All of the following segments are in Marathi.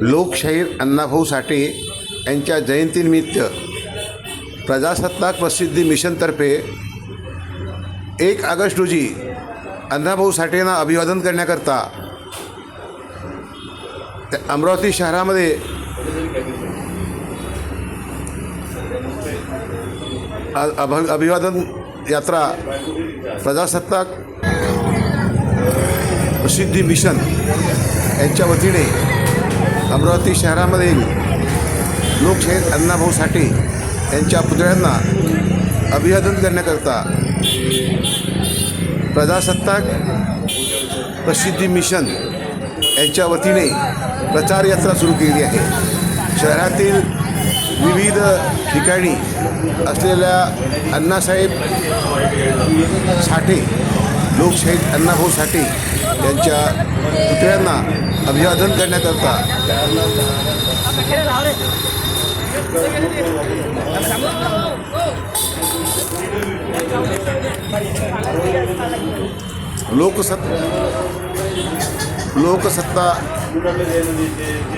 लोकशाहीर अण्णाभाऊ साठे यांच्या जयंतीनिमित्त प्रजासत्ताक प्रसिद्धी मिशनतर्फे एक ऑगस्ट रोजी अण्णाभाऊ साठेंना अभिवादन करण्याकरता त्या अमरावती शहरामध्ये अभ अभिवादन यात्रा प्रजासत्ताक प्रसिद्धी मिशन यांच्या वतीने अमरावती शहरामधील लोकशाहीर अण्णाभाऊ साठे यांच्या पुतळ्यांना अभिवादन करण्याकरता प्रजासत्ताक प्रसिद्धी मिशन यांच्या वतीने प्रचार यात्रा सुरू केली आहे. शहरातील विविध ठिकाणी असलेल्या अण्णासाहेब साठे लोकशाहीर अण्णाभाऊ साठे यांच्या पुतळ्यांना अभिवादन करण्याकरता लोकसत् लोकसत्ता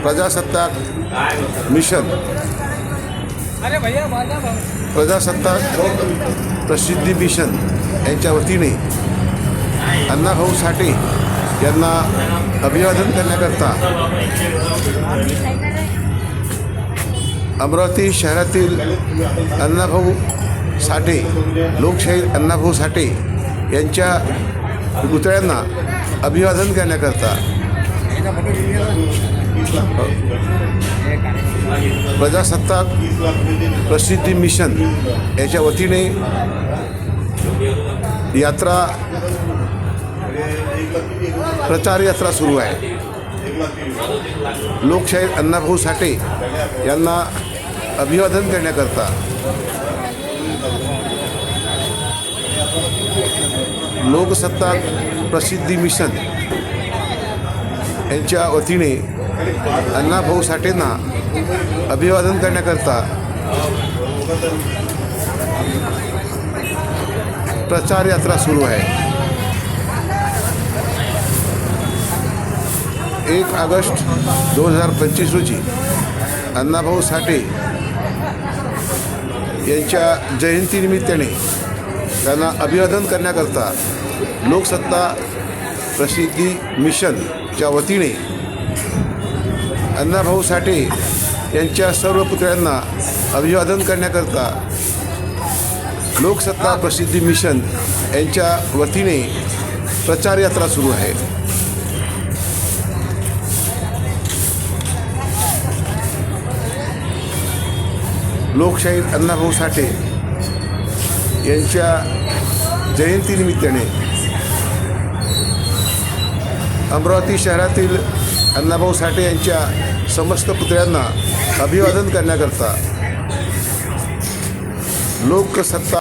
प्रजासत्ताक मिशन प्रजासत्ताक प्रसिद्धी मिशन यांच्या वतीने अण्णाभाऊ साठे यांना अभिवादन करण्याकरता अमरावती शहरातील अण्णाभाऊ साठे लोकशाहीर अण्णाभाऊ साठे यांच्या पुतळ्यांना अभिवादन करण्याकरता प्रजासत्ताक प्रसिद्धी मिशन याच्या वतीने यात्रा प्रचार यात्रा सुरू आहे. लोकशाहीर अण्णाभाऊ साठे यांना अभिवादन करण्याकरता लोकसत्ताक प्रसिद्धी मिशन यांच्या वतीने अण्णाभाऊ साठेंना अभिवादन करण्याकरता प्रचार यात्रा सुरू आहे. एक ऑगस्ट दोन हजार पंचवीस रोजी अण्णाभाऊ साठे यांच्या जयंतीनिमित्ताने त्यांना अभिवादन करण्याकरता लोकसत्ता प्रसिद्धी मिशनच्या वतीने अण्णाभाऊ साठे यांच्या सर्व पुतळ्यांना अभिवादन करण्याकरता लोकसत्ता प्रसिद्धी मिशन यांच्या वतीने प्रचार यात्रा सुरू आहे. लोकशाहीर अण्णाभाऊ साठे यांच्या जयंतीनिमित्ताने अमरावती शहरातील अण्णाभाऊ साठे यांच्या समस्त पुतळ्यांना अभिवादन करण्याकरता लोकसत्ता